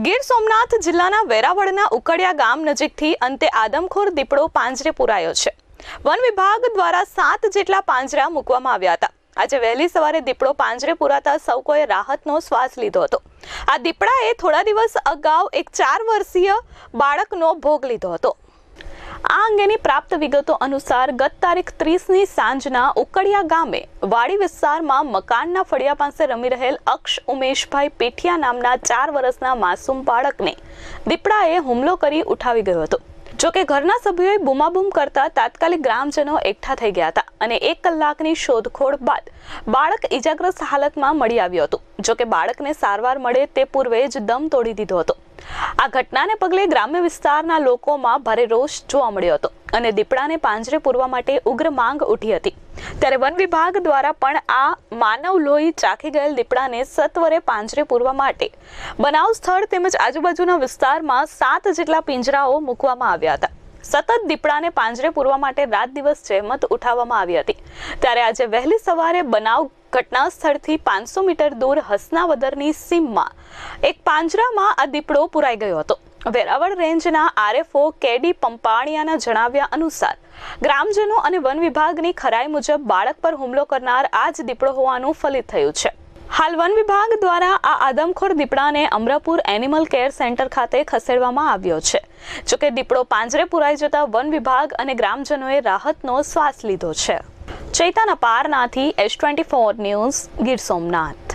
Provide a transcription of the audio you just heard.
ગીર સોમનાથ જિલ્લાના વેરાવળના ઉકડિયા ગામ નજીકથી અંતે આદમખોર દીપડો પાંજરે પુરાયો છે. વન વિભાગ દ્વારા સાત જેટલા પાંજરા મૂકવામાં આવ્યા હતા. આજે વહેલી સવારે દીપડો પાંજરે પુરાતા સૌ કોઈએ રાહતનો શ્વાસ લીધો હતો. આ દીપડાએ થોડા દિવસ અગાઉ એક ચાર વર્ષીય બાળકનો ભોગ લીધો હતો. આ અંગેની પ્રાપ્ત વિગતો અનુસાર ગત તારીખ ત્રીસની સાંજના ઉકડિયા ગામે વાડી વિસ્તારમાં મકાનના ફળિયા પાસે રમી રહેલ અક્ષ ઉમેશભાઈ પેઠિયા નામના ચાર વર્ષના માસૂમ બાળકને દીપડાએ હુમલો કરી ઉઠાવી ગયો હતો. જોકે ઘરના સભ્યોએ બૂમાબૂમ કરતા તાત્કાલિક ગ્રામજનો એકઠા થઈ ગયા હતા અને એક કલાકની શોધખોળ બાદ બાળક ઇજાગ્રસ્ત હાલતમાં મળી આવ્યું હતું. જોકે બાળકને સારવાર મળે તે પૂર્વે જ દમ તોડી દીધો હતો. આ ઘટનાને પગલે ગ્રામ્ય વિસ્તારના લોકોમાં ભારે રોષ જોવા મળ્યો હતો અને દીપડાને પાંજરે પૂરવા માટે ઉગ્ર માંગ ઉઠી હતી. ત્યારે વન વિભાગ દ્વારા પણ આ માનવ લોહી ચાખી ગયેલ દીપડાને સત્વરે પાંજરે પૂરવા માટે બનાવ સ્થળ તેમજ આજુબાજુના વિસ્તારમાં સાત જેટલા પિંજરાઓ મૂકવામાં આવ્યા હતા. સતત દીપડાને પાંજરે પૂરવા માટે રાત દિવસ જહેમત ઉઠાવવામાં આવી હતી. ત્યારે આજે વહેલી સવારે બનાવ ઘટના સ્થળથી પાંચસો મીટર દૂર હસનાવદરની સીમમાં એક પાંજરામાં આ દીપડો પુરાઈ ગયો હતો. વેરાવળ રેન્જના આરએફઓ કેડી પંપાણિયાના જણાવ્યા અનુસાર, ગ્રામજનો અને વન વિભાગની ખરાઈ મુજબ બાળક પર હુમલો કરનાર આ જ દીપડો હોવાનું ફલિત થયું છે. હાલ વન વિભાગ દ્વારા આ આદમખોર દીપડાને અમરાપુર એનિમલ કેર સેન્ટર ખાતે ખસેડવામાં આવ્યો છે. જોકે દીપડો પાંજરે પુરાઈ જતા વન વિભાગ અને ગ્રામજનોએ રાહતનો શ્વાસ લીધો છે. Chaitan અપારનાથી S twenty four news Gir Somnath.